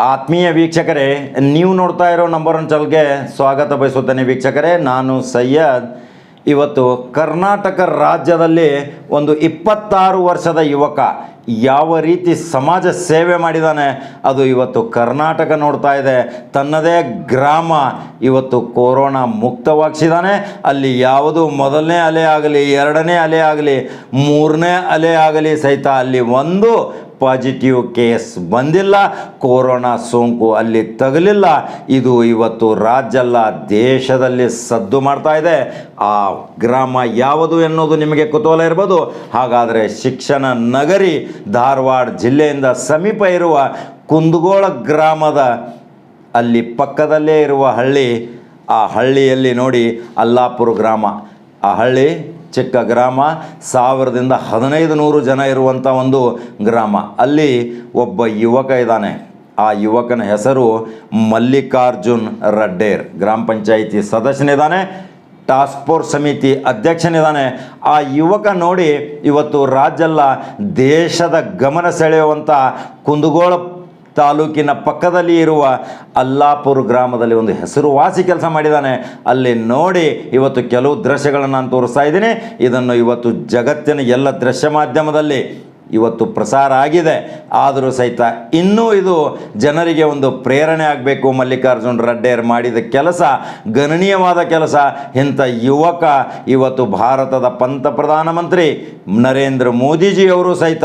ಆತ್ಮೀಯ ವೀಕ್ಷಕರೇ, ನೀವು ನೋಡ್ತಾ ಇರೋ ನಂಬರ್ ಒನ್ ಚಲ್ಗೆ ಸ್ವಾಗತ ಬಯಸುತ್ತೇನೆ ವೀಕ್ಷಕರೇ. ನಾನು ಸಯ್ಯದ್ ಇವತ್ತು ಕರ್ನಾಟಕ ರಾಜ್ಯದಲ್ಲಿ ಒಂದು ಇಪ್ಪತ್ತಾರು ವರ್ಷದ ಯುವಕ ಯಾವ ರೀತಿ ಸಮಾಜ ಸೇವೆ ಮಾಡಿದಾನೆ, ಅದು ಇವತ್ತು ಕರ್ನಾಟಕ ನೋಡ್ತಾ ಇದೆ. ತನ್ನದೇ ಗ್ರಾಮ ಇವತ್ತು ಕೊರೋನಾ ಮುಕ್ತವಾಗಿಸಿದಾನೆ. ಅಲ್ಲಿ ಯಾವುದು ಮೊದಲನೇ ಅಲೆ ಆಗಲಿ, ಎರಡನೇ ಅಲೆ ಆಗಲಿ, ಮೂರನೇ ಅಲೆ ಆಗಲಿ ಸಹಿತ ಅಲ್ಲಿ ಒಂದು ಪಾಸಿಟಿವ್ ಕೇಸ್ ಬಂದಿಲ್ಲ, ಕೊರೋನಾ ಸೋಂಕು ಅಲ್ಲಿ ತಗಲಿಲ್ಲ. ಇದು ಇವತ್ತು ರಾಜ್ಯ ಅಲ್ಲ ದೇಶದಲ್ಲಿ ಸದ್ದು ಮಾಡ್ತಾ ಇದೆ. ಆ ಗ್ರಾಮ ಯಾವುದು ಎನ್ನುವುದು ನಿಮಗೆ ಕುತೂಹಲ ಇರ್ಬೋದು. ಹಾಗಾದರೆ ಶಿಕ್ಷಣ ನಗರಿ ಧಾರವಾಡ ಜಿಲ್ಲೆಯಿಂದ ಸಮೀಪ ಇರುವ ಕುಂದಗೋಳ ಗ್ರಾಮದ ಅಲ್ಲಿ ಪಕ್ಕದಲ್ಲೇ ಇರುವ ಹಳ್ಳಿ, ಆ ಹಳ್ಳಿಯಲ್ಲಿ ನೋಡಿ ಅಲ್ಲಾಪುರ ಗ್ರಾಮ. ಆ ಹಳ್ಳಿ ಚಿಕ್ಕ ಗ್ರಾಮ, ಸಾವಿರದಿಂದ ಹದಿನೈದು ನೂರು ಜನ ಇರುವಂಥ ಒಂದು ಗ್ರಾಮ. ಅಲ್ಲಿ ಒಬ್ಬ ಯುವಕ ಇದ್ದಾನೆ. ಆ ಯುವಕನ ಹೆಸರು ಮಲ್ಲಿಕಾರ್ಜುನ್ ರಡ್ಡೇರ್. ಗ್ರಾಮ ಪಂಚಾಯಿತಿ ಸದಸ್ಯನಿದ್ದಾನೆ, ಟಾಸ್ಕ್ ಫೋರ್ಸ್ ಸಮಿತಿ ಅಧ್ಯಕ್ಷನಿದ್ದಾನೆ. ಆ ಯುವಕ ನೋಡಿ ಇವತ್ತು ರಾಜ್ಯಲ್ಲ ದೇಶದ ಗಮನ ಸೆಳೆಯುವಂಥ ಕುಂದಗೋಳ ತಾಲೂಕಿನ ಪಕ್ಕದಲ್ಲಿ ಇರುವ ಅಲ್ಲಾಪುರ ಗ್ರಾಮದಲ್ಲಿ ಒಂದು ಹೆಸರುವಾಸಿ ಕೆಲಸ ಮಾಡಿದ್ದಾನೆ. ಅಲ್ಲಿ ನೋಡಿ ಇವತ್ತು ಕೆಲವು ದೃಶ್ಯಗಳನ್ನು ನಾನು ತೋರಿಸ್ತಾ ಇದ್ದೀನಿ. ಇದನ್ನು ಇವತ್ತು ಜಗತ್ತಿನ ಎಲ್ಲ ದೃಶ್ಯ ಮಾಧ್ಯಮದಲ್ಲಿ ಇವತ್ತು ಪ್ರಸಾರ ಆಗಿದೆ. ಆದರೂ ಸಹಿತ ಇನ್ನೂ ಇದು ಜನರಿಗೆ ಒಂದು ಪ್ರೇರಣೆ ಆಗಬೇಕು. ಮಲ್ಲಿಕಾರ್ಜುನ್ ರಡ್ಡೇರ್ ಮಾಡಿದ ಕೆಲಸ, ಗಣನೀಯವಾದ ಕೆಲಸ. ಇಂಥ ಯುವಕ ಇವತ್ತು ಭಾರತದ ಪಂತ ಪ್ರಧಾನಮಂತ್ರಿ ನರೇಂದ್ರ ಮೋದಿಜಿಯವರು ಸಹಿತ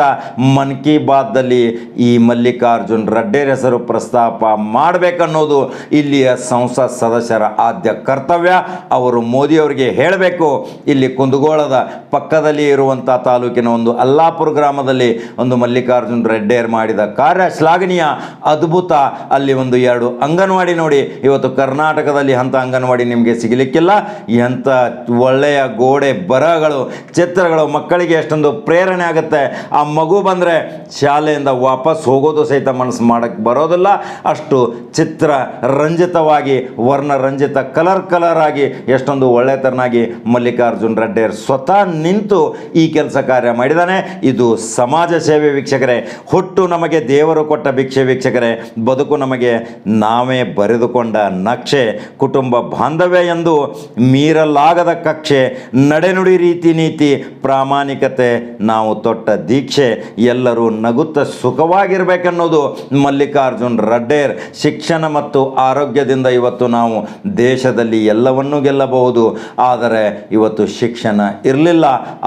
ಮನ್ ಕಿ ಬಾತ್ದಲ್ಲಿ ಈ ಮಲ್ಲಿಕಾರ್ಜುನ್ ರಡ್ಡೇರ್ ಹೆಸರು ಪ್ರಸ್ತಾಪ ಮಾಡಬೇಕನ್ನೋದು ಇಲ್ಲಿಯ ಸಂಸತ್ ಸದಸ್ಯರ ಆದ್ಯ ಕರ್ತವ್ಯ. ಅವರು ಮೋದಿಯವರಿಗೆ ಹೇಳಬೇಕು. ಇಲ್ಲಿ ಕುಂದಗೋಳದ ಪಕ್ಕದಲ್ಲಿ ಇರುವಂಥ ತಾಲೂಕಿನ ಒಂದು ಅಲ್ಲಾಪುರ ಗ್ರಾಮದಲ್ಲಿ ಒಂದು ಮಲ್ಲಿಕಾರ್ಜುನ್ ರೆಡ್ಡೇರ್ ಮಾಡಿದ ಕಾರ್ಯ ಶ್ಲಾಘನೀಯ, ಅದ್ಭುತ. ಅಲ್ಲಿ ಒಂದು ಎರಡು ಅಂಗನವಾಡಿ ನೋಡಿ. ಇವತ್ತು ಕರ್ನಾಟಕದಲ್ಲಿ ಅಂಥ ಅಂಗನವಾಡಿ ನಿಮಗೆ ಸಿಗಲಿಕ್ಕಿಲ್ಲ. ಎಂಥ ಒಳ್ಳೆಯ ಗೋಡೆ ಬರಹಗಳು, ಚಿತ್ರಗಳು, ಮಕ್ಕಳಿಗೆ ಎಷ್ಟೊಂದು ಪ್ರೇರಣೆ ಆಗುತ್ತೆ. ಆ ಮಗು ಬಂದರೆ ಶಾಲೆಯಿಂದ ವಾಪಸ್ ಹೋಗೋದು ಸಹಿತ ಮನಸ್ಸು ಮಾಡೋಕ್ಕೆ ಬರೋದಿಲ್ಲ. ಅಷ್ಟು ಚಿತ್ರ ರಂಜಿತವಾಗಿ ವರ್ಣರಂಜಿತ ಕಲರ್ ಕಲರ್ ಆಗಿ, ಎಷ್ಟೊಂದು ಒಳ್ಳೆತನಾಗಿ ಮಲ್ಲಿಕಾರ್ಜುನ್ ರೆಡ್ಡೇರ್ ಸ್ವತಃ ನಿಂತು ಈ ಕೆಲಸ ಕಾರ್ಯ ಮಾಡಿದ್ದಾನೆ. ಇದು ಸಮಾಜ ಸೇವೆ ವೀಕ್ಷಕರೇ, ಹುಟ್ಟು ನಮಗೆ ದೇವರು ಕೊಟ್ಟ ಭಿಕ್ಷೆ ವೀಕ್ಷಕರೇ, ಬದುಕು ನಮಗೆ ನಾವೇ ಬರೆದುಕೊಂಡ ನಕ್ಷೆ, ಕುಟುಂಬ ಬಾಂಧವ್ಯ ಎಂದು ಮೀರಲಾಗದ ಕಕ್ಷೆ, ನಡೆನುಡಿ ರೀತಿ ನೀತಿ, ಪ್ರಾಮಾಣಿಕತೆ, ನಾವು ತೊಟ್ಟ ದೀಕ್ಷೆ, ಎಲ್ಲರೂ ನಗುತ್ತ ಸುಖವಾಗಿರ್ಬೇಕನ್ನೋದು ಮಲ್ಲಿಕಾರ್ಜುನ್ ರಡ್ಡೇರ್ ಶಿಕ್ಷಣ ಮತ್ತು ಆರೋಗ್ಯದಿಂದ ಇವತ್ತು ನಾವು ದೇಶದಲ್ಲಿ ಎಲ್ಲವನ್ನೂ ಗೆಲ್ಲಬಹುದು. ಆದರೆ ಇವತ್ತು ಶಿಕ್ಷಣ ಇರಲಿಲ್ಲ,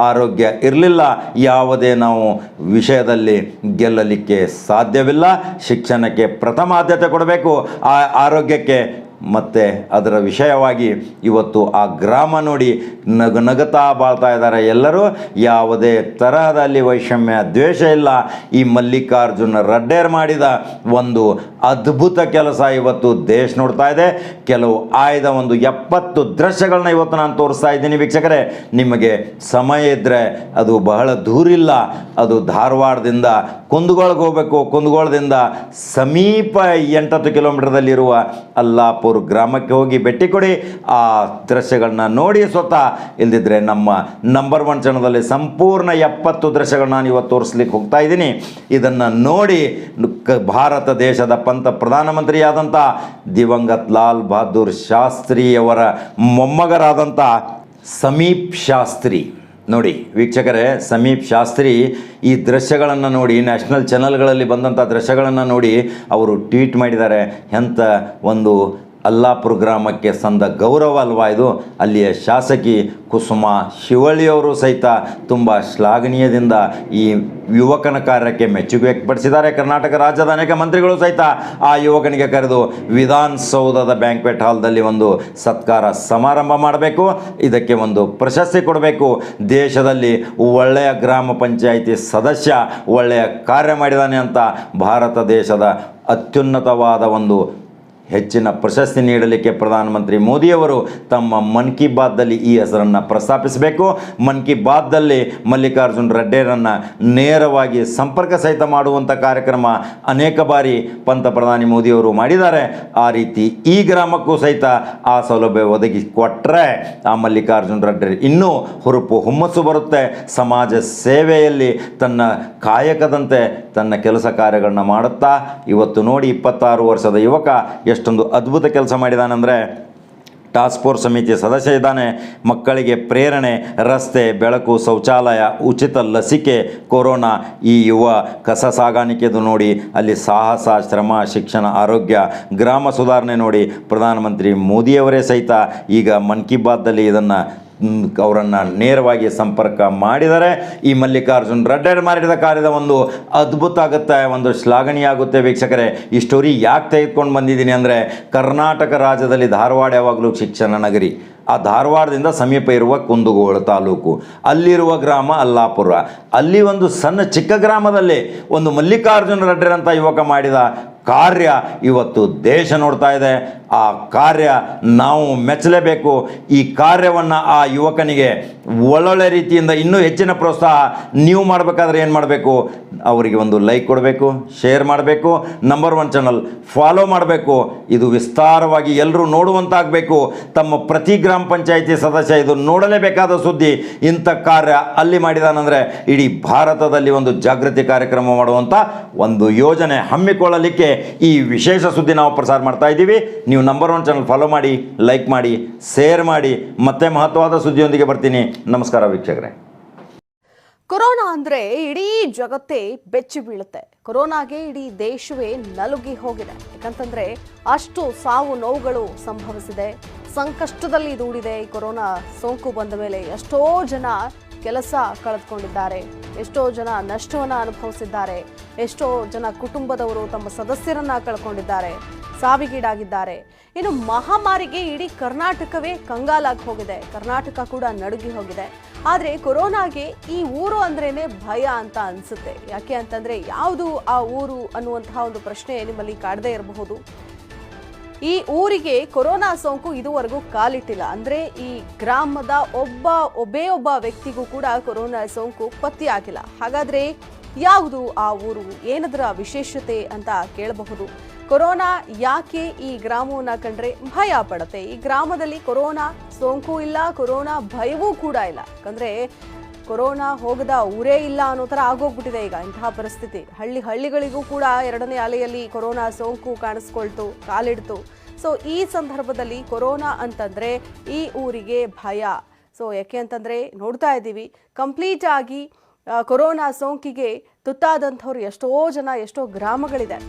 ಆರೋಗ್ಯ ಇರಲಿಲ್ಲ, ಯಾವುದೇ ನಾವು ವಿಷಯದಲ್ಲಿ ಗೆಲ್ಲಲಿಕ್ಕೆ ಸಾಧ್ಯವಿಲ್ಲ. ಶಿಕ್ಷಣಕ್ಕೆ ಪ್ರಥಮ ಆದ್ಯತೆ ಕೊಡಬೇಕು. ಆರೋಗ್ಯಕ್ಕೆ ಮತ್ತು ಅದರ ವಿಷಯವಾಗಿ ಇವತ್ತು ಆ ಗ್ರಾಮ ನೋಡಿ ನಗ ನಗತಾ ಬಾಳ್ತಾ ಇದ್ದಾರೆ ಎಲ್ಲರೂ. ಯಾವುದೇ ತರಹದಲ್ಲಿ ವೈಷಮ್ಯ, ದ್ವೇಷ ಇಲ್ಲ. ಈ ಮಲ್ಲಿಕಾರ್ಜುನ ರಡ್ಡೇರ್ ಮಾಡಿದ ಒಂದು ಅದ್ಭುತ ಕೆಲಸ ಇವತ್ತು ದೇಶ ನೋಡ್ತಾ ಇದೆ. ಕೆಲವು ಆಯ್ದ ಒಂದು ಎಪ್ಪತ್ತು ದೃಶ್ಯಗಳನ್ನ ಇವತ್ತು ನಾನು ತೋರಿಸ್ತಾ ಇದ್ದೀನಿ ವೀಕ್ಷಕರೇ. ನಿಮಗೆ ಸಮಯ ಇದ್ದರೆ ಅದು ಬಹಳ ದೂರಿಲ್ಲ. ಅದು ಧಾರವಾಡದಿಂದ ಕುಂದಗೋಳಕ್ಕೆ ಹೋಗಬೇಕು, ಕುಂದಗೋಳದಿಂದ ಸಮೀಪ ಎಂಟತ್ತು ಕಿಲೋಮೀಟರ್ದಲ್ಲಿರುವ ಅಲ್ಲಾಪುರ ಗ್ರಾಮಕ್ಕೆ ಹೋಗಿ ಭೇಟಿ ಕೊಡಿ. ಆ ದೃಶ್ಯಗಳನ್ನ ನೋಡಿ ಸ್ವತಃ. ಇಲ್ದಿದ್ರೆ ನಮ್ಮ ನಂಬರ್ ಒನ್ ಚಾನಲಲ್ಲಿ ಸಂಪೂರ್ಣ ಎಪ್ಪತ್ತು ದೃಶ್ಯಗಳನ್ನ ನಾನು ಇವತ್ತು ತೋರಿಸ್ಲಿಕ್ಕೆ ಹೋಗ್ತಾ ಇದ್ದೀನಿ. ಇದನ್ನು ನೋಡಿ ಭಾರತ ದೇಶದ ಪಂತ ಪ್ರಧಾನಮಂತ್ರಿಯಾದಂಥ ದಿವಂಗತ್ ಲಾಲ್ ಬಹದ್ದೂರ್ ಶಾಸ್ತ್ರಿಯವರ ಮೊಮ್ಮಗರಾದಂಥ ಸಮೀಪ್ ಶಾಸ್ತ್ರಿ. ನೋಡಿ, ವೀಕ್ಷಕರೇ, ಸಮೀಪ್ ಶಾಸ್ತ್ರಿ ಈ ದೃಶ್ಯಗಳನ್ನು ನೋಡಿ, ನ್ಯಾಷನಲ್ ಚಾನಲ್ಗಳಲ್ಲಿ ಬಂದಂಥ ದೃಶ್ಯಗಳನ್ನು ನೋಡಿ, ಅವರು ಟ್ವೀಟ್ ಮಾಡಿದ್ದಾರೆ. ಎಂಥ ಒಂದು ಅಲ್ಲಾಪುರ ಗ್ರಾಮಕ್ಕೆ ಸಂದ ಗೌರವ ಅಲ್ವಾ ಇದು? ಅಲ್ಲಿಯ ಶಾಸಕಿ ಕುಸುಮ ಶಿವಳ್ಳಿಯವರು ಸಹಿತ ತುಂಬ ಶ್ಲಾಘನೀಯದಿಂದ ಈ ಯುವಕನ ಕಾರ್ಯಕ್ಕೆ ಮೆಚ್ಚುಗೆ ವ್ಯಕ್ತಪಡಿಸಿದ್ದಾರೆ. ಕರ್ನಾಟಕ ರಾಜ್ಯದ ಅನೇಕ ಮಂತ್ರಿಗಳು ಸಹಿತ ಆ ಯುವಕನಿಗೆ ಕರೆದು ವಿಧಾನಸೌಧದ ಬ್ಯಾಂಕ್ವೆಟ್ ಹಾಲ್ದಲ್ಲಿ ಒಂದು ಸತ್ಕಾರ ಸಮಾರಂಭ ಮಾಡಬೇಕು. ಇದಕ್ಕೆ ಒಂದು ಪ್ರಶಸ್ತಿ ಕೊಡಬೇಕು. ದೇಶದಲ್ಲಿ ಒಳ್ಳೆಯ ಗ್ರಾಮ ಪಂಚಾಯಿತಿ ಸದಸ್ಯ, ಒಳ್ಳೆಯ ಕಾರ್ಯ ಮಾಡಿದ್ದಾನೆ ಅಂತ ಭಾರತ ದೇಶದ ಅತ್ಯುನ್ನತವಾದ ಒಂದು ಹೆಚ್ಚಿನ ಪ್ರಶಸ್ತಿ ನೀಡಲಿಕ್ಕೆ ಪ್ರಧಾನಮಂತ್ರಿ ಮೋದಿಯವರು ತಮ್ಮ ಮನ್ ಕಿ ಬಾತ್ದಲ್ಲಿ ಈ ಹೆಸರನ್ನು ಪ್ರಸ್ತಾಪಿಸಬೇಕು. ಮನ್ ಕಿ ಬಾತ್ದಲ್ಲಿ ಮಲ್ಲಿಕಾರ್ಜುನ್ ರೆಡ್ಡಿರನ್ನು ನೇರವಾಗಿ ಸಂಪರ್ಕ ಸಹಿತ ಮಾಡುವಂಥ ಕಾರ್ಯಕ್ರಮ ಅನೇಕ ಬಾರಿ ಪಂತ ಪ್ರಧಾನಿ ಮೋದಿಯವರು ಮಾಡಿದ್ದಾರೆ. ಆ ರೀತಿ ಈ ಗ್ರಾಮಕ್ಕೂ ಸಹಿತ ಆ ಸೌಲಭ್ಯ ಒದಗಿಸಿಕೊಟ್ರೆ ಆ ಮಲ್ಲಿಕಾರ್ಜುನ್ ರೆಡ್ಡಿ ಇನ್ನೂ ಹುರುಪು ಹುಮ್ಮಸ್ಸು ಬರುತ್ತೆ. ಸಮಾಜ ಸೇವೆಯಲ್ಲಿ ತನ್ನ ಕಾಯಕದಂತೆ ತನ್ನ ಕೆಲಸ ಕಾರ್ಯಗಳನ್ನ ಮಾಡುತ್ತಾ, ಇವತ್ತು ನೋಡಿ ಇಪ್ಪತ್ತಾರು ವರ್ಷದ ಯುವಕ ಎಷ್ಟೊಂದು ಅದ್ಭುತ ಕೆಲಸ ಮಾಡಿದಾನಂದರೆ ಟಾಸ್ಕ್ ಫೋರ್ಸ್ ಸಮಿತಿಯ ಸದಸ್ಯ ಇದ್ದಾನೆ. ಮಕ್ಕಳಿಗೆ ಪ್ರೇರಣೆ, ರಸ್ತೆ, ಬೆಳಕು, ಶೌಚಾಲಯ, ಉಚಿತ ಲಸಿಕೆ, ಕೊರೋನಾ, ಈ ಯುವ ಕಸ ಸಾಗಾಣಿಕೆದು ನೋಡಿ ಅಲ್ಲಿ ಸಾಹಸ, ಶ್ರಮ, ಶಿಕ್ಷಣ, ಆರೋಗ್ಯ, ಗ್ರಾಮ ಸುಧಾರಣೆ ನೋಡಿ ಪ್ರಧಾನಮಂತ್ರಿ ಮೋದಿಯವರೇ ಸಹಿತ ಈಗ ಮನ್ ಕಿ ಬಾತ್ದಲ್ಲಿ ಇದನ್ನು ಅವರನ್ನು ನೇರವಾಗಿ ಸಂಪರ್ಕ ಮಾಡಿದರೆ ಈ ಮಲ್ಲಿಕಾರ್ಜುನ್ ರೆಡ್ಡಿ ಮಾಡಿದ ಕಾರ್ಯದ ಒಂದು ಅದ್ಭುತ ಆಗುತ್ತೆ, ಒಂದು ಶ್ಲಾಘನೀಯ ಆಗುತ್ತೆ ವೀಕ್ಷಕರೇ. ಈ ಸ್ಟೋರಿ ಯಾಕೆ ತೆಗೆದುಕೊಂಡು ಬಂದಿದ್ದೀನಿ ಅಂದರೆ ಕರ್ನಾಟಕ ರಾಜ್ಯದಲ್ಲಿ ಧಾರವಾಡ ಯಾವಾಗಲೂ ಶಿಕ್ಷಣ ನಗರಿ, ಆ ಧಾರವಾಡದಿಂದ ಸಮೀಪ ಇರುವ ಕುಂದಗೋಳ ತಾಲೂಕು, ಅಲ್ಲಿರುವ ಗ್ರಾಮ ಅಲ್ಲಾಪುರ. ಅಲ್ಲಿ ಒಂದು ಸಣ್ಣ ಚಿಕ್ಕ ಗ್ರಾಮದಲ್ಲಿ ಒಂದು ಮಲ್ಲಿಕಾರ್ಜುನ ರೆಡ್ಡಿರಂಥ ಯುವಕ ಮಾಡಿದ ಕಾರ್ಯ ಇವತ್ತು ದೇಶ ನೋಡ್ತಾ ಇದೆ. ಆ ಕಾರ್ಯ ನಾವು ಮೆಚ್ಚಲೇಬೇಕು. ಈ ಕಾರ್ಯವನ್ನು ಆ ಯುವಕನಿಗೆ ಒಳ್ಳೊಳ್ಳೆ ರೀತಿಯಿಂದ ಇನ್ನೂ ಹೆಚ್ಚಿನ ಪ್ರೋತ್ಸಾಹ ನೀವು ಮಾಡಬೇಕಾದ್ರೆ ಏನು ಮಾಡಬೇಕು? ಅವರಿಗೆ ಒಂದು ಲೈಕ್ ಕೊಡಬೇಕು ಶೇರ್ ಮಾಡಬೇಕು. ನಂಬರ್ ಒನ್ ಚಾನಲ್ ಫಾಲೋ ಮಾಡಬೇಕು. ಇದು ವಿಸ್ತಾರವಾಗಿ ಎಲ್ಲರೂ ನೋಡುವಂತಾಗಬೇಕು. ತಮ್ಮ ಪ್ರತಿ ಗ್ರಾಮ ಪಂಚಾಯಿತಿ ಸದಸ್ಯ ಇದು ನೋಡಲೇಬೇಕಾದ ಸುದ್ದಿ. ಇಂಥ ಕಾರ್ಯ ಅಲ್ಲಿ ಮಾಡಿದಾನಂದರೆ ಇಡೀ ಭಾರತದಲ್ಲಿ ಒಂದು ಜಾಗೃತಿ ಕಾರ್ಯಕ್ರಮ ಮಾಡುವಂಥ ಒಂದು ಯೋಜನೆ ಹಮ್ಮಿಕೊಳ್ಳಲಿಕ್ಕೆ ಈ ವಿಶೇಷ ಸುದ್ದಿ ನಾವು ಪ್ರಸಾರ ಮಾಡ್ತಾ ಇದ್ದೀವಿ. ನೀವು ನಂಬರ್ ಒನ್ ಚಾನಲ್ ಫಾಲೋ ಮಾಡಿ ಲೈಕ್ ಮಾಡಿ ಶೇರ್ ಮಾಡಿ, ಮತ್ತೆ ಮಹತ್ವವಾದ ಸುದ್ದಿಯೊಂದಿಗೆ ಬರ್ತೀನಿ. ನಮಸ್ಕಾರ ವೀಕ್ಷಕರೇ. ಕೊರೋನಾ ಅಂದರೆ ಇಡೀ ಜಗತ್ತೇ ಬೆಚ್ಚಿ ಬೀಳುತ್ತೆ. ಕೊರೋನಾಗೆ ಇಡೀ ದೇಶವೇ ನಲುಗಿ ಹೋಗಿದೆ. ಯಾಕಂತಂದ್ರೆ ಅಷ್ಟು ಸಾವು ನೋವುಗಳು ಸಂಭವಿಸಿದೆ. ಸಂಕಷ್ಟದಲ್ಲಿ ದೂಡಿದೆ ಈ ಕೊರೋನಾ ಸೋಂಕು ಬಂದ ಮೇಲೆ ಎಷ್ಟೋ ಜನ ಕೆಲಸ ಕಳೆದುಕೊಂಡಿದ್ದಾರೆ. ಎಷ್ಟೋ ಜನ ನಷ್ಟವನ್ನು ಅನುಭವಿಸಿದ್ದಾರೆ. ಎಷ್ಟೋ ಜನ ಕುಟುಂಬದವರು ತಮ್ಮ ಸದಸ್ಯರನ್ನ ಕಳ್ಕೊಂಡಿದ್ದಾರೆ. ಸಾವಿಗೀಡಾಗಿದ್ದಾರೆ. ಇನ್ನು ಮಹಾಮಾರಿಗೆ ಇಡೀ ಕರ್ನಾಟಕವೇ ಕಂಗಾಲಾಗಿ ಹೋಗಿದೆ. ಕರ್ನಾಟಕ ಕೂಡ ನಡುಗಿ ಹೋಗಿದೆ. ಆದರೆ ಕೊರೋನಾಗೆ ಈ ಊರು ಅಂದ್ರೇನೆ ಭಯ ಅಂತ ಅನಿಸುತ್ತೆ. ಯಾಕೆ ಅಂತಂದರೆ ಯಾವುದು ಆ ಊರು ಅನ್ನುವಂತಹ ಒಂದು ಪ್ರಶ್ನೆ ನಿಮ್ಮಲ್ಲಿ ಕಾಡದೇ ಇರಬಹುದು. ಈ ಊರಿಗೆ ಕೊರೋನಾ ಸೋಂಕು ಇದುವರೆಗೂ ಕಾಲಿಟ್ಟಿಲ್ಲ. ಅಂದರೆ ಈ ಗ್ರಾಮದ ಒಬ್ಬ, ಒಬ್ಬೇ ಒಬ್ಬ ವ್ಯಕ್ತಿಗೂ ಕೂಡ ಕೊರೋನಾ ಸೋಂಕು ಪತ್ತೆಯಾಗಿಲ್ಲ ಹಾಗಾದರೆ ಯಾವುದು ಆ ಊರು? ಏನದರ ವಿಶೇಷತೆ ಅಂತ ಕೇಳಬಹುದು. ಕೊರೋನಾ ಯಾಕೆ ಈ ಗ್ರಾಮವನ್ನ ಕಂಡ್ರೆ ಭಯ ಪಡುತ್ತೆ? ಈ ಗ್ರಾಮದಲ್ಲಿ ಕೊರೋನಾ ಸೋಂಕು ಇಲ್ಲ, ಕೊರೋನಾ ಭಯವೂ ಕೂಡ ಇಲ್ಲ. ಯಾಕಂದ್ರೆ ಕೊರೋನಾ ಹೋಗದ ಊರೇ ಇಲ್ಲ ಅನ್ನೋ ಥರ ಆಗೋಗ್ಬಿಟ್ಟಿದೆ ಈಗ ಇಂತಹ ಪರಿಸ್ಥಿತಿ. ಹಳ್ಳಿ ಹಳ್ಳಿಗಳಿಗೂ ಕೂಡ ಎರಡನೇ ಅಲೆಯಲ್ಲಿ ಕೊರೋನಾ ಸೋಂಕು ಕಾಣಿಸ್ಕೊಳ್ತು, ಕಾಲಿಡ್ತು. ಸೊ ಈ ಸಂದರ್ಭದಲ್ಲಿ ಕೊರೋನಾ ಅಂತಂದ್ರೆ ಈ ಊರಿಗೆ ಭಯ. ಸೊ ಯಾಕೆ ಅಂತಂದ್ರೆ ನೋಡ್ತಾ ಇದ್ದೀವಿ, ಕಂಪ್ಲೀಟ್ ಆಗಿ ಕೊರೋನಾ ಸೋಂಕಿಗೆ ತುತ್ತಾದಂಥವ್ರು ಎಷ್ಟೋ ಜನ, ಎಷ್ಟೋ ಗ್ರಾಮಗಳಿದೆ.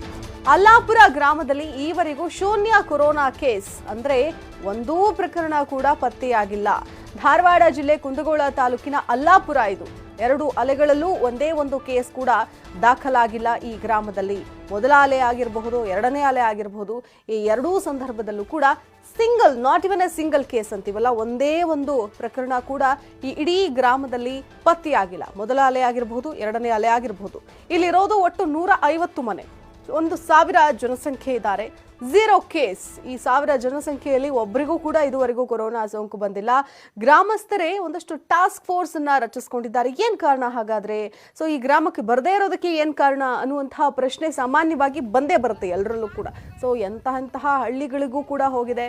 ಅಲ್ಲಾಪುರ ಗ್ರಾಮದಲ್ಲಿ ಈವರೆಗೂ ಶೂನ್ಯ ಕೊರೋನಾ ಕೇಸ್ ಅಂದ್ರೆ ಒಂದೂ ಪ್ರಕರಣ ಕೂಡ ಪತ್ತೆಯಾಗಿಲ್ಲ. ಧಾರವಾಡ ಜಿಲ್ಲೆ ಕುಂದಗೋಳ ತಾಲೂಕಿನ ಅಲ್ಲಾಪುರ ಇದು. ಎರಡು ಅಲೆಗಳಲ್ಲೂ ಒಂದೇ ಒಂದು ಕೇಸ್ ಕೂಡ ದಾಖಲಾಗಿಲ್ಲ ಈ ಗ್ರಾಮದಲ್ಲಿ. ಮೊದಲ ಅಲೆ ಆಗಿರಬಹುದು, ಎರಡನೇ ಅಲೆ ಆಗಿರಬಹುದು, ಈ ಎರಡೂ ಸಂದರ್ಭದಲ್ಲೂ ಕೂಡ single not even a single case ಅಂತೀವಲ್ಲ, ಒಂದೇ ಒಂದು ಪ್ರಕರಣ ಕೂಡ ಈ ಇಡೀ ಗ್ರಾಮದಲ್ಲಿ ಪತ್ತೆಯಾಗಿಲ್ಲ. ಮೊದಲ ಅಲೆ ಆಗಿರಬಹುದು, ಎರಡನೇ ಅಲೆ ಆಗಿರಬಹುದು. ಇಲ್ಲಿರೋದು ಒಟ್ಟು ನೂರ ಐವತ್ತು ಮನೆ. ಒಂದು ಸಾವಿರ ಜನಸಂಖ್ಯೆ ಇದ್ದಾರೆ. ಝೀರೋ ಕೇಸ್ ಈ ಸಾವಿರ ಜನಸಂಖ್ಯೆಯಲ್ಲಿ ಒಬ್ಬರಿಗೂ ಕೂಡ ಇದುವರೆಗೂ ಕೊರೋನಾ ಸೋಂಕು ಬಂದಿಲ್ಲ. ಗ್ರಾಮಸ್ಥರೇ ಒಂದಷ್ಟು ಟಾಸ್ಕ್ ಫೋರ್ಸ್ ಅನ್ನ ರಚಿಸಿಕೊಂಡಿದ್ದಾರೆ. ಏನ್ ಕಾರಣ ಹಾಗಾದ್ರೆ? ಸೊ ಈ ಗ್ರಾಮಕ್ಕೆ ಬರದೇ ಇರೋದಕ್ಕೆ ಏನ್ ಕಾರಣ ಅನ್ನುವಂತಹ ಪ್ರಶ್ನೆ ಸಾಮಾನ್ಯವಾಗಿ ಬಂದೇ ಬರುತ್ತೆ ಎಲ್ಲರಲ್ಲೂ ಕೂಡ. ಸೊ ಎಂತಹಂತಹ ಹಳ್ಳಿಗಳಿಗೂ ಕೂಡ ಹೋಗಿದೆ.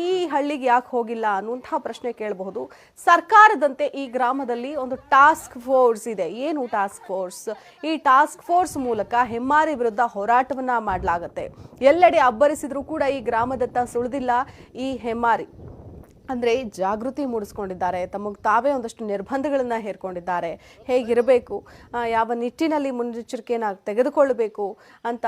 ಈ ಹಳ್ಳಿಗೆ ಯಾಕೆ ಹೋಗಿಲ್ಲ ಅನ್ನುವಂತಹ ಪ್ರಶ್ನೆ ಕೇಳಬಹುದು. ಸರ್ಕಾರದಂತೆ ಈ ಗ್ರಾಮದಲ್ಲಿ ಒಂದು ಟಾಸ್ಕ್ ಫೋರ್ಸ್ ಇದೆ. ಏನು ಟಾಸ್ಕ್ ಫೋರ್ಸ್ ಈ ಟಾಸ್ಕ್ ಫೋರ್ಸ್ ಮೂಲಕ ಹೆಮ್ಮಾರಿ ವಿರುದ್ಧ ಹೋರಾಟವನ್ನ ಮಾಡಲಾಗುತ್ತೆ. ಎಲ್ಲೆಡೆ ಅಬ್ಬರಿಸಿದ್ರೂ ಕೂಡ ಈ ಗ್ರಾಮದತ್ತ ಸುಳಿದಿಲ್ಲ ಈ ಹೆಮ್ಮಾರಿ. ಅಂದರೆ ಜಾಗೃತಿ ಮೂಡಿಸ್ಕೊಂಡಿದ್ದಾರೆ. ತಮಗೆ ತಾವೇ ಒಂದಷ್ಟು ನಿರ್ಬಂಧಗಳನ್ನು ಹೇರ್ಕೊಂಡಿದ್ದಾರೆ. ಹೇಗಿರಬೇಕು? ಯಾವ ನಿಟ್ಟಿನಲ್ಲಿ ಮುನ್ನೆಚ್ಚರಿಕೆಯನ್ನು ತೆಗೆದುಕೊಳ್ಳಬೇಕು ಅಂತ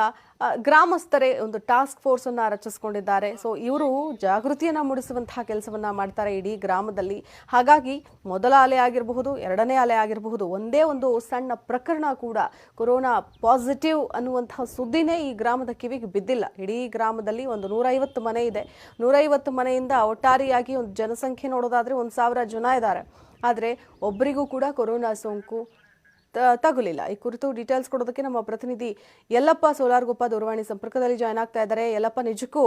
ಗ್ರಾಮಸ್ಥರೇ ಒಂದು ಟಾಸ್ಕ್ ಫೋರ್ಸ್ ಅನ್ನ ರಚಿಸಿಕೊಂಡಿದ್ದಾರೆ. ಸೊ ಇವರು ಜಾಗೃತಿಯನ್ನು ಮೂಡಿಸುವಂತಹ ಕೆಲಸವನ್ನು ಮಾಡ್ತಾರೆ ಇಡೀ ಗ್ರಾಮದಲ್ಲಿ. ಹಾಗಾಗಿ ಮೊದಲ ಅಲೆ ಆಗಿರಬಹುದು, ಎರಡನೇ ಅಲೆ ಆಗಿರಬಹುದು, ಒಂದೇ ಒಂದು ಸಣ್ಣ ಪ್ರಕರಣ ಕೂಡ ಕೊರೋನಾ ಪಾಸಿಟಿವ್ ಅನ್ನುವಂತಹ ಸುದ್ದಿನೇ ಈ ಗ್ರಾಮದ ಕಿವಿಗೆ ಬಿದ್ದಿಲ್ಲ. ಇಡೀ ಗ್ರಾಮದಲ್ಲಿ ಒಂದು ನೂರೈವತ್ತು ಮನೆ ಇದೆ. ನೂರೈವತ್ತು ಮನೆಯಿಂದ ಒಟ್ಟಾರೆಯಾಗಿ ಒಂದು ಜನಸಂಖ್ಯೆ ನೋಡೋದಾದ್ರೆ ಒಂದು ಸಾವಿರ ಜನ ಇದ್ದಾರೆ. ಆದರೆ ಒಬ್ಬರಿಗೂ ಕೂಡ ಕೊರೋನಾ ಸೋಂಕು ತಗುಲಿಲ್ಲ. ಈ ಕುರಿತು ಡೀಟೇಲ್ಸ್ ಕೊಡೋದಕ್ಕೆ ನಮ್ಮ ಪ್ರತಿನಿಧಿ ಯಲ್ಲಪ್ಪ ಸೋಲಾರ್ಗುಪ್ಪ ದೂರವಾಣಿ ಸಂಪರ್ಕದಲ್ಲಿ ಜಾಯ್ನ್ ಆಗ್ತಾ ಇದ್ದಾರೆ. ಯಲ್ಲಪ್ಪ, ನಿಜಕ್ಕೂ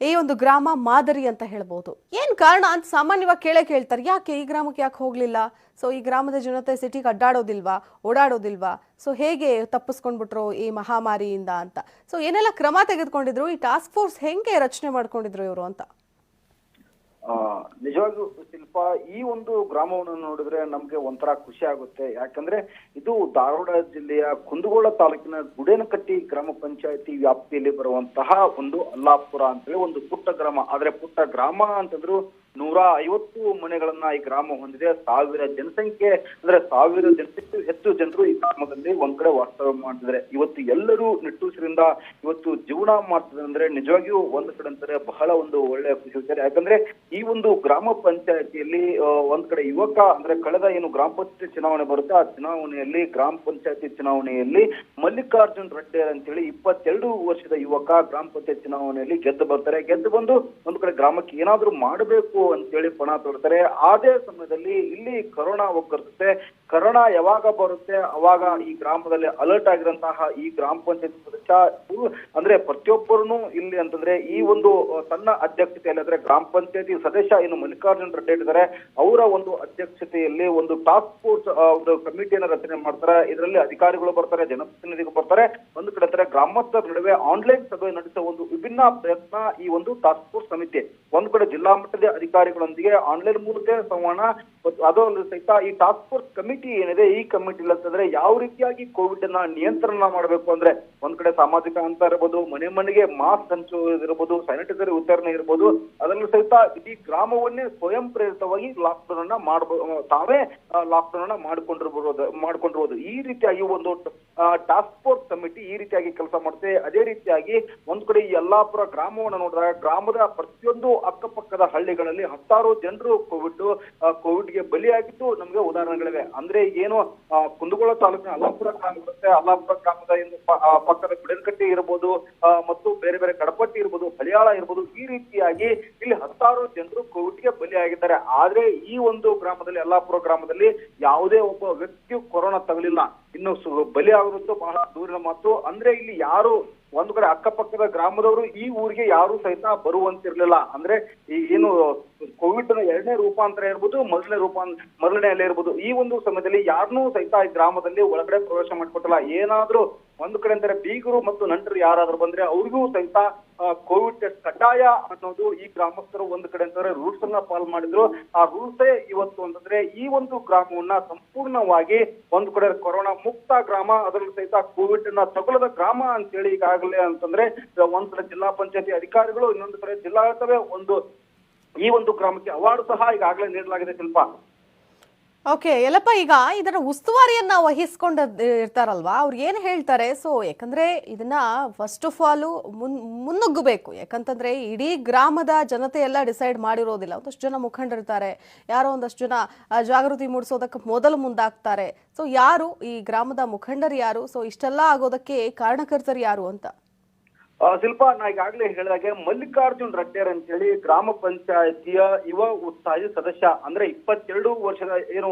ಈ ಒಂದು ಗ್ರಾಮ ಮಾದರಿ ಅಂತ ಹೇಳ್ಬೋದು. ಏನ್ ಕಾರಣ ಅಂತ ಸಾಮಾನ್ಯವಾಗಿ ಕೇಳೇ ಕೇಳ್ತಾರೆ. ಯಾಕೆ ಈ ಗ್ರಾಮಕ್ಕೆ ಯಾಕೆ ಹೋಗ್ಲಿಲ್ಲ? ಸೊ ಈ ಗ್ರಾಮದ ಜನತೆ ಸಿಟಿಗೆ ಅಡ್ಡಾಡೋದಿಲ್ವಾ? ಓಡಾಡೋದಿಲ್ವಾ? ಸೊ ಹೇಗೆ ತಪ್ಪಿಸ್ಕೊಂಡ್ಬಿಟ್ರು ಈ ಮಹಾಮಾರಿಯಿಂದ ಅಂತ? ಸೊ ಏನೆಲ್ಲ ಕ್ರಮ ತೆಗೆದುಕೊಂಡಿದ್ರು? ಈ ಟಾಸ್ಕ್ ಫೋರ್ಸ್ ಹೆಂಗೆ ರಚನೆ ಮಾಡ್ಕೊಂಡಿದ್ರು ಇವರು ಅಂತ? ಆ, ನಿಜವಾಗಿಯೂ ಶಿಲ್ಪ ಈ ಒಂದು ಗ್ರಾಮವನ್ನು ನೋಡಿದ್ರೆ ನಮ್ಗೆ ಒಂಥರ ಖುಷಿ ಆಗುತ್ತೆ. ಯಾಕಂದ್ರೆ ಇದು ಧಾರವಾಡ ಜಿಲ್ಲೆಯ ಕುಂದಗೋಳ ತಾಲೂಕಿನ ಗುಡೇನಕಟ್ಟಿ ಗ್ರಾಮ ಪಂಚಾಯತಿ ವ್ಯಾಪ್ತಿಯಲ್ಲಿ ಬರುವಂತಹ ಒಂದು ಅಲ್ಲಾಪುರ ಅಂತೇಳಿ ಒಂದು ಪುಟ್ಟ ಗ್ರಾಮ. ಆದ್ರೆ ಪುಟ್ಟ ಗ್ರಾಮ ಅಂತಂದ್ರು ನೂರ ಐವತ್ತು ಮನೆಗಳನ್ನ ಈ ಗ್ರಾಮ ಹೊಂದಿದೆ. ಸಾವಿರ ಜನಸಂಖ್ಯೆ, ಅಂದ್ರೆ ಸಾವಿರ ಜನಸಂಖ್ಯೆ ಹೆಚ್ಚು ಜನರು ಈ ಗ್ರಾಮದಲ್ಲಿ ಒಂದ್ ಕಡೆ ವಾಸ್ತವ ಮಾಡ್ತಿದ್ದಾರೆ. ಇವತ್ತು ಎಲ್ಲರೂ ನಿಟ್ಟೂಸರಿಂದ ಇವತ್ತು ಜೀವನ ಮಾಡ್ತಿದ್ದಾರೆ ಅಂದ್ರೆ ನಿಜವಾಗಿಯೂ ಒಂದ್ ಕಡೆ ಅಂತಾರೆ ಬಹಳ ಒಂದು ಒಳ್ಳೆಯ ಖುಷಿ ವಿಚಾರ. ಯಾಕಂದ್ರೆ ಈ ಒಂದು ಗ್ರಾಮ ಪಂಚಾಯತಿಯಲ್ಲಿ ಒಂದ್ ಕಡೆ ಯುವಕ ಅಂದ್ರೆ ಕಳೆದ ಏನು ಗ್ರಾಮ ಪಂಚಾಯತ್ ಚುನಾವಣೆ ಬರುತ್ತೆ, ಆ ಚುನಾವಣೆಯಲ್ಲಿ ಗ್ರಾಮ ಪಂಚಾಯತಿ ಚುನಾವಣೆಯಲ್ಲಿ ಮಲ್ಲಿಕಾರ್ಜುನ್ ರೆಡ್ಡಿ ಅಂತೇಳಿ ಇಪ್ಪತ್ತೆರಡು ವರ್ಷದ ಯುವಕ ಗ್ರಾಮ ಪಂಚಾಯತ್ ಚುನಾವಣೆಯಲ್ಲಿ ಗೆದ್ದು ಬರ್ತಾರೆ. ಗೆದ್ದು ಬಂದು ಒಂದ್ ಕಡೆ ಗ್ರಾಮಕ್ಕೆ ಏನಾದ್ರೂ ಮಾಡಬೇಕು ಅಂತೇಳಿ ಪಣ ತೊಡ್ತಾರೆ ಅದೇ ಸಮಯದಲ್ಲಿ ಇಲ್ಲಿ ಕರೋನಾ ಒಗ್ಗರುತ್ತೆ ಕರೋನಾ ಯಾವಾಗ ಬರುತ್ತೆ, ಅವಾಗ ಈ ಗ್ರಾಮದಲ್ಲಿ ಅಲರ್ಟ್ ಆಗಿರಂತಹ ಈ ಗ್ರಾಮ ಪಂಚಾಯತ್ ಸದಸ್ಯ ಅಂದ್ರೆ ಪ್ರತಿಯೊಬ್ಬರನ್ನು ಇಲ್ಲಿ ಅಂತಂದ್ರೆ ಈ ಒಂದು ಸಣ್ಣ ಅಧ್ಯಕ್ಷತೆಯಲ್ಲಿ ಅಂದ್ರೆ ಗ್ರಾಮ ಪಂಚಾಯತಿ ಸದಸ್ಯ ಏನು ಮಲ್ಲಿಕಾರ್ಜುನ್ ರೆಡ್ಡಿ ಇದ್ದಾರೆ ಅವರ ಒಂದು ಅಧ್ಯಕ್ಷತೆಯಲ್ಲಿ ಒಂದು ಟಾಸ್ಕ್ ಫೋರ್ಸ್ ಒಂದು ಕಮಿಟಿಯನ್ನು ರಚನೆ ಮಾಡ್ತಾರೆ. ಇದರಲ್ಲಿ ಅಧಿಕಾರಿಗಳು ಬರ್ತಾರೆ, ಜನಪ್ರತಿನಿಧಿಗಳು ಬರ್ತಾರೆ. ಒಂದು ಕಡೆ ಅಂದ್ರೆ ಗ್ರಾಮಸ್ಥರ ನಡುವೆ ಆನ್ಲೈನ್ ಸಭೆ ನಡೆಸುವ ಒಂದು ವಿಭಿನ್ನ ಪ್ರಯತ್ನ ಈ ಒಂದು ಟಾಸ್ಕ್ ಫೋರ್ಸ್ ಸಮಿತಿ. ಒಂದು ಕಡೆ ಜಿಲ್ಲಾ ಮಟ್ಟದ ಅಧಿಕಾರಿಗಳೊಂದಿಗೆ ಆನ್ಲೈನ್ ಮೂಲಕ ಸಂವಹನ ಅದು ಅದರಲ್ಲೂ ಸಹಿತ ಈ ಟಾಸ್ಕ್ ಫೋರ್ಸ್ ಕಮಿಟಿ ಏನಿದೆ, ಈ ಕಮಿಟಿ ಅಂತಂದ್ರೆ ಯಾವ ರೀತಿಯಾಗಿ ಕೋವಿಡ್ ಅನ್ನ ನಿಯಂತ್ರಣ ಮಾಡಬೇಕು ಅಂದ್ರೆ ಒಂದ್ ಕಡೆ ಸಾಮಾಜಿಕ ಅಂತ ಇರ್ಬೋದು, ಮನೆ ಮನೆಗೆ ಮಾಸ್ಕ್ ಹಂಚುವುದಿರಬಹುದು ಸ್ಯಾನಿಟೈಸರ್ ವಿತರಣೆ ಇರ್ಬೋದು, ಅದರಲ್ಲೂ ಸಹಿತ ಇಡೀ ಗ್ರಾಮವನ್ನೇ ಸ್ವಯಂ ಪ್ರೇರಿತವಾಗಿ ಲಾಕ್ಡೌನ್ ಅನ್ನ ಮಾಡಬಹುದು ತಾವೇ ಲಾಕ್ಡೌನ್ ಅನ್ನ ಮಾಡಿಕೊಂಡಿರ್ಬೋದು, ಮಾಡ್ಕೊಂಡಿರ್ಬೋದು. ಈ ರೀತಿಯಾಗಿ ಒಂದು ಟಾಸ್ಕ್ ಫೋರ್ಸ್ ಕಮಿಟಿ ಈ ರೀತಿಯಾಗಿ ಕೆಲಸ ಮಾಡುತ್ತೆ. ಅದೇ ರೀತಿಯಾಗಿ ಒಂದ್ ಕಡೆ ಈ ಯಲ್ಲಾಪುರ ಗ್ರಾಮವನ್ನು ನೋಡಿದಾಗ ಗ್ರಾಮದ ಪ್ರತಿಯೊಂದು ಅಕ್ಕಪಕ್ಕದ ಹಳ್ಳಿಗಳಲ್ಲಿ ಹತ್ತಾರು ಜನರು ಕೋವಿಡ್ ಕೋವಿಡ್ಗೆ ಬಲಿಯಾಗಿದ್ದು ನಮಗೆ ಉದಾಹರಣೆಗಳಿವೆ. ಅಂದ್ರೆ ಏನು ಆ, ಕುಂದಗೋಳ ತಾಲೂಕಿನ ಅಲ್ಲಾಪುರ ಗ್ರಾಮ ಬರುತ್ತೆ ಅಲ್ಲಾಪುರ ಗ್ರಾಮದ ಏನು ಪಕ್ಕದ ಕುಡೇನಕಟ್ಟಿ ಇರ್ಬೋದು ಮತ್ತು ಬೇರೆ ಬೇರೆ ಕಡಪಟ್ಟಿ ಇರ್ಬೋದು ಹಳಿಯಾಳ ಇರ್ಬೋದು ಈ ರೀತಿಯಾಗಿ ಇಲ್ಲಿ ಹತ್ತಾರು ಜನರು ಕೋವಿಡ್ಗೆ ಬಲಿಯಾಗಿದ್ದಾರೆ. ಆದ್ರೆ ಈ ಒಂದು ಗ್ರಾಮದಲ್ಲಿ ಅಲ್ಲಾಪುರ ಗ್ರಾಮದಲ್ಲಿ ಯಾವುದೇ ಒಬ್ಬ ವ್ಯಕ್ತಿಯು ಕೊರೋನಾ ತಗಲಿಲ್ಲ. ಇನ್ನು ಬಲಿ ಬಹಳ ದೂರಿನ ಮಾತು. ಅಂದ್ರೆ ಇಲ್ಲಿ ಯಾರು ಒಂದು ಕಡೆ ಅಕ್ಕಪಕ್ಕದ ಗ್ರಾಮದವರು ಈ ಊರಿಗೆ ಯಾರು ಸಹಿತ ಬರುವಂತಿರ್ಲಿಲ್ಲ. ಅಂದ್ರೆ ಏನು ಎರಡನೇ ರೂಪಾಂತರ ಇರ್ಬೋದು, ಮೊದಲನೇ ರೂಪಾಂ, ಮೊದಲನೇ ಅಲ್ಲೇ ಇರ್ಬೋದು. ಈ ಒಂದು ಸಮಯದಲ್ಲಿ ಯಾರನ್ನೂ ಸಹಿತ ಈ ಗ್ರಾಮದಲ್ಲಿ ಒಳಗಡೆ ಪ್ರವೇಶ ಮಾಡಿಕೊಟ್ಟಿಲ್ಲ. ಏನಾದ್ರೂ ಒಂದು ಕಡೆ ಅಂತಾರೆ, ಬೀಗರು ಮತ್ತು ನಂಟರು ಯಾರಾದ್ರೂ ಬಂದ್ರೆ ಅವ್ರಿಗೂ ಸಹಿತ ಕೋವಿಡ್ ಟೆಸ್ಟ್ ಕಡ್ಡಾಯ ಅನ್ನೋದು ಈ ಗ್ರಾಮಸ್ಥರು ಒಂದು ಕಡೆ ಅಂತಾರೆ ರೂಲ್ಸ್ ಅನ್ನ ಫಾಲೋ ಮಾಡಿದ್ರು. ಆ ರೂಲ್ಸೇ ಇವತ್ತು ಅಂತಂದ್ರೆ ಈ ಒಂದು ಗ್ರಾಮವನ್ನ ಸಂಪೂರ್ಣವಾಗಿ ಒಂದು ಕಡೆ ಕೊರೋನಾ ಮುಕ್ತ ಗ್ರಾಮ, ಅದರಲ್ಲೂ ಸಹಿತ ಕೋವಿಡ್ ಅನ್ನ ತಗುಲದ ಗ್ರಾಮ ಅಂತ ಹೇಳಿ ಈಗಾಗಲೇ ಅಂತಂದ್ರೆ, ಒಂದ್ ಕಡೆ ಜಿಲ್ಲಾ ಪಂಚಾಯತಿ ಅಧಿಕಾರಿಗಳು, ಇನ್ನೊಂದು ಕಡೆ ಜಿಲ್ಲಾಡಳಿತವೇ ಒಂದು ಈ ಒಂದು ಗ್ರಾಮಕ್ಕೆ ಅವಾರ್ಡ್ ಸಹ ಈಗಾಗಲೇ ನೀಡಲಾಗಿದೆ ಶಿಲ್ಪ. ಓಕೆ ಎಲ್ಲಪ್ಪ ಈಗ ಇದರ ಉಸ್ತುವಾರಿಯನ್ನ ವಹಿಸ್ಕೊಂಡ ಇರ್ತಾರಲ್ವಾ? ಅವ್ರು ಏನು ಹೇಳ್ತಾರೆ? ಸೊ ಯಾಕಂದ್ರೆ ಇದನ್ನ ಫಸ್ಟ್ ಆಫ್ ಆಲ್ ಮುನ್, ಮುನ್ನುಗ್ಗಬೇಕು. ಯಾಕಂತಂದ್ರೆ ಇಡೀ ಗ್ರಾಮದ ಜನತೆ ಎಲ್ಲ ಡಿಸೈಡ್ ಮಾಡಿರೋದಿಲ್ಲ. ಒಂದಷ್ಟು ಜನ ಮುಖಂಡರಿರ್ತಾರೆ ಯಾರೋ ಒಂದಷ್ಟು ಜನ ಜಾಗೃತಿ ಮೂಡಿಸೋದಕ್ಕೆ ಮೊದಲು ಮುಂದಾಗ್ತಾರೆ. ಸೊ ಯಾರು ಈ ಗ್ರಾಮದ ಮುಖಂಡರು ಯಾರು? ಸೊ ಇಷ್ಟೆಲ್ಲ ಆಗೋದಕ್ಕೆ ಕಾರಣಕರ್ತರು ಯಾರು ಅಂತ? ಶಿಲ್ಪ, ನಾ ಈಗಾಗಲೇ ಹೇಳಿದಾಗೆ ಮಲ್ಲಿಕಾರ್ಜುನ್ ರಡ್ಡೇರ್ ಅಂತೇಳಿ ಗ್ರಾಮ ಪಂಚಾಯತಿಯ ಯುವ ಉತ್ಸಾಹಿ ಸದಸ್ಯ. ಅಂದ್ರೆ ಇಪ್ಪತ್ತೆರಡು ವರ್ಷದ ಏನು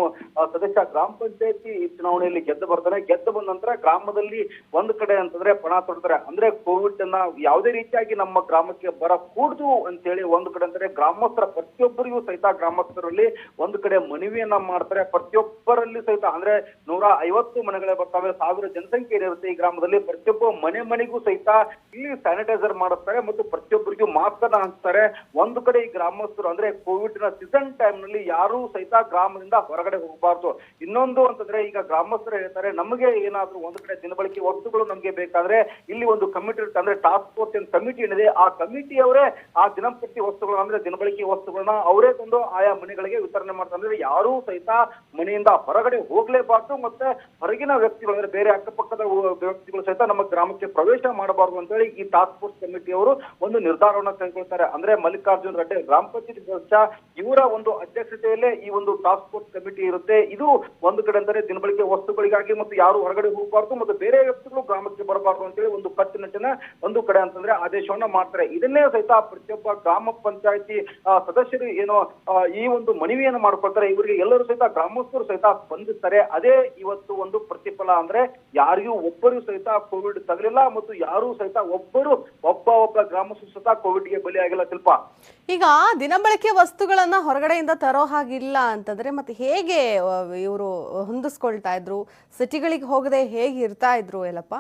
ಸದಸ್ಯ ಗ್ರಾಮ ಪಂಚಾಯತಿ ಚುನಾವಣೆಯಲ್ಲಿ ಗೆದ್ದು ಬರ್ತಾರೆ. ಗೆದ್ದು ಬಂದ ನಂತರ ಗ್ರಾಮದಲ್ಲಿ ಒಂದು ಕಡೆ ಅಂತಂದ್ರೆ ಪಣ ತೊಡ್ತಾರೆ. ಅಂದ್ರೆ ಕೋವಿಡ್ ಅನ್ನ ಯಾವುದೇ ರೀತಿಯಾಗಿ ನಮ್ಮ ಗ್ರಾಮಕ್ಕೆ ಬರಕೂಡ್ದು ಅಂತೇಳಿ ಒಂದು ಕಡೆ ಅಂದ್ರೆ ಗ್ರಾಮಸ್ಥರ ಪ್ರತಿಯೊಬ್ಬರಿಗೂ ಸಹಿತ ಗ್ರಾಮಸ್ಥರಲ್ಲಿ ಒಂದು ಕಡೆ ಮನವಿಯನ್ನ ಮಾಡ್ತಾರೆ. ಪ್ರತಿಯೊಬ್ಬರಲ್ಲಿ ಸಹಿತ ಅಂದ್ರೆ ನೂರ ಐವತ್ತು ಮನೆಗಳೇ ಬರ್ತವೆ. ಸಾವಿರ ಜನಸಂಖ್ಯೆ ಇರುತ್ತೆ ಈ ಗ್ರಾಮದಲ್ಲಿ. ಪ್ರತಿಯೊಬ್ಬ ಮನೆ ಮನೆಗೂ ಸಹಿತ ಇಲ್ಲಿ ಸ್ಯಾನಿಟೈಸರ್ ಮಾಡಿಸ್ತಾರೆ ಮತ್ತು ಪ್ರತಿಯೊಬ್ಬರಿಗೂ ಮಾಸ್ಕ್ ಅನ್ನ ಹಂಚ್ತಾರೆ ಒಂದು ಕಡೆ ಈ ಗ್ರಾಮಸ್ಥರು ಅಂದ್ರೆ ಕೋವಿಡ್ನ ಸೀಸನ್ ಟೈಮ್ನಲ್ಲಿ ಯಾರು ಸಹಿತ ಗ್ರಾಮದಿಂದ ಹೊರಗಡೆ ಹೋಗಬಾರ್ದು. ಇನ್ನೊಂದು ಅಂತಂದ್ರೆ ಈಗ ಗ್ರಾಮಸ್ಥರು ಹೇಳ್ತಾರೆ, ನಮಗೆ ಏನಾದ್ರೂ ಒಂದು ಕಡೆ ದಿನಬಳಕೆ ವಸ್ತುಗಳು ನಮಗೆ ಬೇಕಾದ್ರೆ ಇಲ್ಲಿ ಒಂದು ಕಮಿಟಿ ಅಂದ್ರೆ ಟಾಸ್ಕ್ ಫೋರ್ಸ್ ಏನ್ ಕಮಿಟಿ ಏನಿದೆ, ಆ ಕಮಿಟಿಯವರೇ ಆ ದಿನಂಪ್ರತಿ ವಸ್ತುಗಳು ಅಂದ್ರೆ ದಿನಬಳಕೆ ವಸ್ತುಗಳನ್ನ ಅವರೇ ತಂದು ಆಯಾ ಮನೆಗಳಿಗೆ ವಿತರಣೆ ಮಾಡ್ತಾರೆ. ಅಂದ್ರೆ ಯಾರೂ ಸಹಿತ ಮನೆಯಿಂದ ಹೊರಗಡೆ ಹೋಗ್ಲೇಬಾರ್ದು ಮತ್ತೆ ಹೊರಗಿನ ವ್ಯಕ್ತಿಗಳು, ಅಂದ್ರೆ ಬೇರೆ ಅಕ್ಕಪಕ್ಕದ ವ್ಯಕ್ತಿಗಳು ಸಹಿತ ನಮ್ಮ ಗ್ರಾಮಕ್ಕೆ ಪ್ರವೇಶ ಮಾಡಬಾರ್ದು ಅಂತೇಳಿ ಈ ಟಾಸ್ಕ್ ಫೋರ್ಸ್ ಕಮಿಟಿಯವರು ಒಂದು ನಿರ್ಧಾರವನ್ನು ತೆಗೆದುಕೊಳ್ತಾರೆ. ಅಂದ್ರೆ ಮಲ್ಲಿಕಾರ್ಜುನ್ ರೆಡ್ಡಿ ಗ್ರಾಮ ಪಂಚಾಯತ್ ಇವರ ಒಂದು ಅಧ್ಯಕ್ಷತೆಯಲ್ಲೇ ಈ ಒಂದು ಟಾಸ್ಕ್ ಫೋರ್ಸ್ ಕಮಿಟಿ ಇರುತ್ತೆ. ಇದು ಒಂದು ಕಡೆ ಅಂದ್ರೆ ದಿನಬಳಿಕೆ ವಸ್ತುಗಳಿಗಾಗಿ ಮತ್ತು ಯಾರು ಹೊರಗಡೆ ಹೋಗಬಾರ್ದು ಮತ್ತು ಬೇರೆ ವ್ಯಕ್ತಿಗಳು ಗ್ರಾಮಕ್ಕೆ ಬರಬಾರ್ದು ಅಂತೇಳಿ ಒಂದು ಕಟ್ಟುನಿಟ್ಟಿನ ಒಂದು ಕಡೆ ಅಂತಂದ್ರೆ ಆದೇಶವನ್ನ ಮಾಡ್ತಾರೆ. ಇದನ್ನೇ ಸಹಿತ ಪ್ರತಿಯೊಬ್ಬ ಗ್ರಾಮ ಪಂಚಾಯತಿ ಸದಸ್ಯರು ಏನು ಈ ಒಂದು ಮನವಿಯನ್ನು ಮಾಡ್ಕೊಳ್ತಾರೆ. ಇವರಿಗೆ ಎಲ್ಲರೂ ಸಹಿತ ಗ್ರಾಮಸ್ಥರು ಸಹಿತ ಸ್ಪಂದಿಸ್ತಾರೆ. ಅದೇ ಇವತ್ತು ಒಂದು ಪ್ರತಿಫಲ ಅಂದ್ರೆ ಯಾರಿಗೂ ಒಬ್ಬರು ಸಹಿತ ಕೋವಿಡ್ ತಗಲಿಲ್ಲ ಮತ್ತು ಯಾರು ಸಹಿತ ಒಬ್ಬರು ಒಬ್ಬ ಒಬ್ಬ ಗ್ರಾಮಸ್ಥರು ಸಹಿತ ಕೋವಿಡ್ಗೆ ಬಲಿಯಾಗಿಲ್ಲ ಶಿಲ್ಪ. ಈಗ ದಿನಬಳಕೆ ವಸ್ತುಗಳನ್ನ ಹೊರಗಡೆಯಿಂದ ತರೋ ಹಾಗಿಲ್ಲ ಅಂತಂದ್ರೆ ಮತ್ತೆ ಹೇಗೆ ಇವರು ಹೊಂದಿಸ್ಕೊಳ್ತಾ ಇದ್ರು? ಸಿಟಿಗಳಿಗೆ ಹೋಗದೆ ಹೇಗೆ ಇರ್ತಾ ಇದ್ರು ಎಲ್ಲಪ್ಪ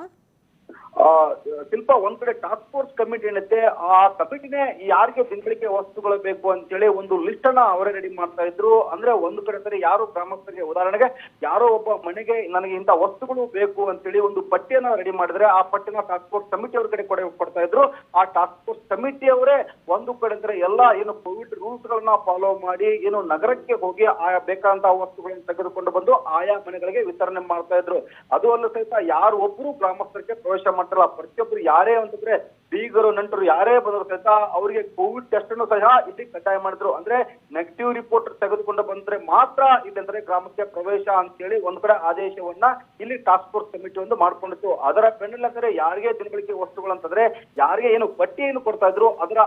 ಶಿಲ್ಪ ಒಂದ್ ಕಡೆ ಟಾಸ್ಕ್ ಫೋರ್ಸ್ ಕಮಿಟಿ ಏನೈತೆ, ಆ ಕಮಿಟಿನೇ ಯಾರಿಗೆ ದಿನಗಳಿಗೆ ವಸ್ತುಗಳು ಬೇಕು ಅಂತೇಳಿ ಒಂದು ಲಿಸ್ಟ್ ಅನ್ನ ಅವರೇ ರೆಡಿ ಮಾಡ್ತಾ ಇದ್ರು. ಅಂದ್ರೆ ಒಂದು ಕಡೆ ಅಂದ್ರೆ ಯಾರು ಗ್ರಾಮಸ್ಥರಿಗೆ ಉದಾಹರಣೆಗೆ, ಯಾರೋ ಒಬ್ಬ ಮನೆಗೆ ನನಗೆ ಇಂಥ ವಸ್ತುಗಳು ಬೇಕು ಅಂತೇಳಿ ಒಂದು ಪಟ್ಟಿಯನ್ನ ರೆಡಿ ಮಾಡಿದ್ರೆ, ಆ ಪಟ್ಟಿನ ಟಾಸ್ಕ್ ಫೋರ್ಸ್ ಕಮಿಟಿ ಅವ್ರ ಕಡೆ ಕೊಡೆ, ಕೊಡ್ತಾ ಇದ್ರು. ಆ ಟಾಸ್ಕ್ ಫೋರ್ಸ್ ಕಮಿಟಿ ಅವರೇ ಒಂದು ಕಡೆ ಅಂದ್ರೆ ಎಲ್ಲಾ ಏನು ಕೋವಿಡ್ ರೂಲ್ಸ್ ಗಳನ್ನ ಫಾಲೋ ಮಾಡಿ, ಏನು ನಗರಕ್ಕೆ ಹೋಗಿ ಆಯಾ ಬೇಕಾದಂತಹ ವಸ್ತುಗಳನ್ನ ತೆಗೆದುಕೊಂಡು ಬಂದು ಆಯಾ ಮನೆಗಳಿಗೆ ವಿತರಣೆ ಮಾಡ್ತಾ ಇದ್ರು. ಅದು ಅಲ್ಲ ಸಹಿತ ಯಾರು ಒಬ್ರು ಗ್ರಾಮಸ್ಥರಿಗೆ ಪ್ರವೇಶ ಮಾಡ್ತಾರಲ್ಲ, ಪ್ರತಿಯೊಬ್ರು ಯಾರೇ ಅಂತಂದ್ರೆ ಬೀಗರು, ನಂಟರು ಯಾರೇ ಬಂದ್ರು ಸಹಿತ ಅವರಿಗೆ ಕೋವಿಡ್ ಟೆಸ್ಟ್ ಅನ್ನು ಸಹ ಇಲ್ಲಿ ಕಡ್ಡಾಯ ಮಾಡಿದ್ರು. ಅಂದ್ರೆ ನೆಗೆಟಿವ್ ರಿಪೋರ್ಟ್ ತೆಗೆದುಕೊಂಡು ಬಂದ್ರೆ ಮಾತ್ರ ಇಲ್ಲಂದ್ರೆ ಗ್ರಾಮಕ್ಕೆ ಪ್ರವೇಶ ಅಂತೇಳಿ ಒಂದ್ ಕಡೆ ಆದೇಶವನ್ನ ಇಲ್ಲಿ ಟಾಸ್ಕ್ ಫೋರ್ಸ್ ಕಮಿಟಿ ಒಂದು ಮಾಡ್ಕೊಂಡಿತ್ತು. ಅದರ ಬೆನ್ನಲ್ಲಂದ್ರೆ ಯಾರಿಗೆ ದಿನಗಳಿಗೆ ವಸ್ತುಗಳು ಅಂತಂದ್ರೆ ಯಾರಿಗೆ ಏನು ಪಟ್ಟಿಯನ್ನು ಕೊಡ್ತಾ ಇದ್ರು, ಅದರ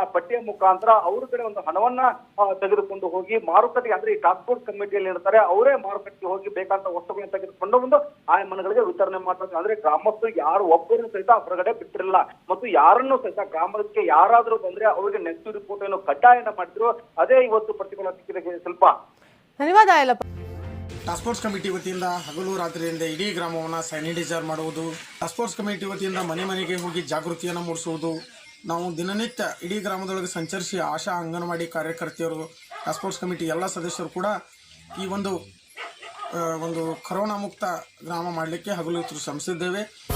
ಆ ಪಟ್ಟಿಯ ಮುಖಾಂತರ ಅವ್ರ ಕಡೆ ಒಂದು ಹಣವನ್ನ ತೆಗೆದುಕೊಂಡು ಹೋಗಿ ಮಾರುಕಟ್ಟೆಗೆ ಅಂದ್ರೆ ಈ ಟಾಸ್ಕ್ ಫೋರ್ಸ್ ಕಮಿಟಿಯಲ್ಲಿ ಇರ್ತಾರೆ ಅವರೇ ಮಾರುಕಟ್ಟೆಗೆ ಹೋಗಿ ಬೇಕಾದ ವಸ್ತುಗಳನ್ನ ತೆಗೆದುಕೊಂಡು ಬಂದು ಆ ಮನೆಗಳಿಗೆ ವಿತರಣೆ ಮಾಡ್ತಾರೆ ಅಂದ್ರೆ ಗ್ರಾಮಸ್ಥರು ಯಾರು ಒಬ್ಬರು ಸಹಿತ ಹೊರಗಡೆ ಬಿಟ್ಟಿರಲಿಲ್ಲ ಮತ್ತು ಯಾರನ್ನು ಸಹಿತ ಗ್ರಾಮಕ್ಕೆ ಯಾರಾದ್ರೂ ಬಂದ್ರೆ ಅವರಿಗೆ ನೆಗೆಟಿವ್ ರಿಪೋರ್ಟ್ ಏನು ಕಡ್ಡಾಯನ ಮಾಡಿದ್ರು ಅದೇ ಇವತ್ತು ಪ್ರತಿಫಲ ಸಿಕ್ಕಿದೆ ಸ್ವಲ್ಪ ಧನ್ಯವಾದ ಫೋರ್ಸ್ ಕಮಿಟಿ ವತಿಯಿಂದ ಹಗಲು ರಾತ್ರಿಯಿಂದ ಇಡೀ ಗ್ರಾಮವನ್ನು ಸ್ಯಾನಿಟೈಸರ್ ಮಾಡುವುದು. ಟಾಸ್ಕ್ ಫೋರ್ಸ್ ಕಮಿಟಿ ವತಿಯಿಂದ ಮನೆ ಮನೆಗೆ ಹೋಗಿ ಜಾಗೃತಿಯನ್ನು ಮೂಡಿಸುವುದು. ನಾವು ದಿನನಿತ್ಯ ಇಡೀ ಗ್ರಾಮದೊಳಗೆ ಸಂಚರಿಸಿ ಆಶಾ ಅಂಗನವಾಡಿ ಕಾರ್ಯಕರ್ತೆಯರು ಟಾಸ್ಕ್ ಫೋರ್ಸ್ ಕಮಿಟಿ ಎಲ್ಲ ಸದಸ್ಯರು ಕೂಡ ಈ ಒಂದು ಒಂದು ಕರೋನಾ ಮುಕ್ತ ಗ್ರಾಮ ಮಾಡಲಿಕ್ಕೆ ಹಗಲು ಶ್ರಮಿಸಿದ್ದೇವೆ.